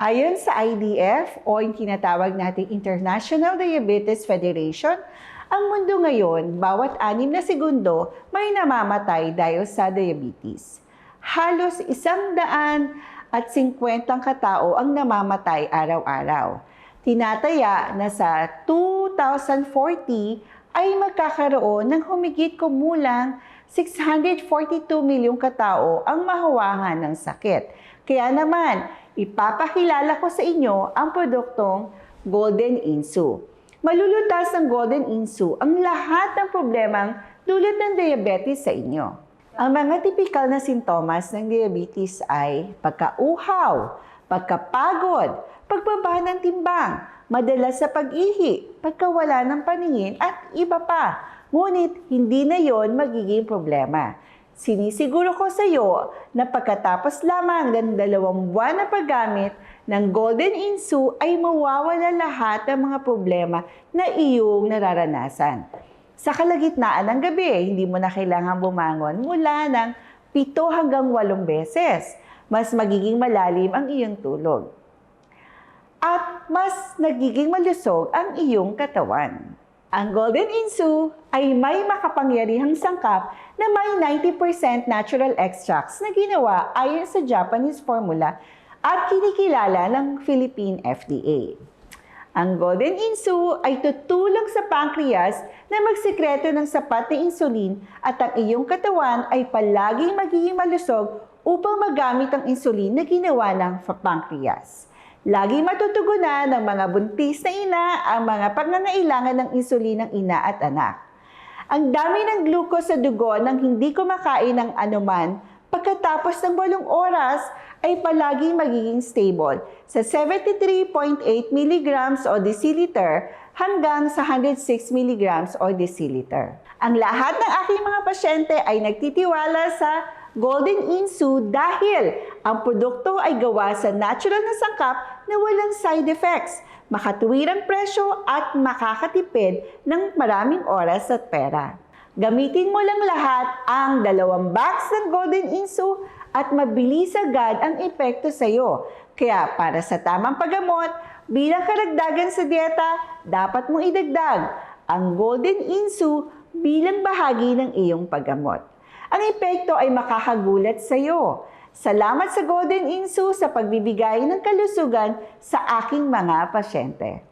Ayon sa IDF o yung tinatawag nating International Diabetes Federation, ang mundo ngayon, bawat anim na segundo, may namamatay dahil sa diabetes. Halos isang daan at 50 katao ang namamatay araw-araw. Tinataya na sa 2040 ay magkakaroon ng humigit kumulang 642 milyong katao ang mahawahan ng sakit. Kaya naman, ipapakilala ko sa inyo ang produktong Golden Insu. Malulutas ng Golden Insu ang lahat ng problemang dulot ng diabetes sa inyo. Ang mga typical na sintomas ng diabetes ay pagkauhaw, pagkapagod, pagbaba ng timbang, madalas sa pag-ihi, pagkawala ng paningin at iba pa. Ngunit hindi na yon magiging problema. Sinisiguro ko sa iyo na pagkatapos lamang ng dalawang buwan na paggamit ng Golden Insu ay mawawala lahat ng mga problema na iyong nararanasan. Sa kalagitnaan ng gabi, hindi mo na kailangan bumangon mula ng 7 hanggang 8 beses. Mas magiging malalim ang iyong tulog. At mas nagiging malusog ang iyong katawan. Ang Golden Insu ay may makapangyarihang sangkap na may 90% natural extracts na ginawa ayon sa Japanese formula at kinikilala ng Philippine FDA. Ang Golden Insu ay tutulong sa pancreas na magsikreto ng sapat na insulin at ang iyong katawan ay palaging magiging malusog upang magamit ang insulin na ginawa ng pancreas. Lagi matutugunan ng mga buntis na ina ang mga pangangailangan ng insulin ng ina at anak. Ang dami ng glucose sa dugo nang hindi kumakain ng anuman pagkatapos ng walong oras ay palagi magiging stable sa 73.8 mg o deciliter hanggang sa 106 mg o deciliter. Ang lahat ng aking mga pasyente ay nagtitiwala sa Golden Insu dahil ang produkto ay gawa sa natural na sangkap na walang side effects, makatuwirang presyo at makakatipid ng maraming oras at pera. Gamitin mo lang lahat ang dalawang box ng Golden Insu at mabilis agad ang epekto sa iyo. Kaya para sa tamang paggamot, bilang karagdagan sa dieta, dapat mong idagdag ang Golden Insu bilang bahagi ng iyong paggamot. Ang epekto ay makakagulat sa iyo. Salamat sa Golden Insu sa pagbibigay ng kalusugan sa aking mga pasyente.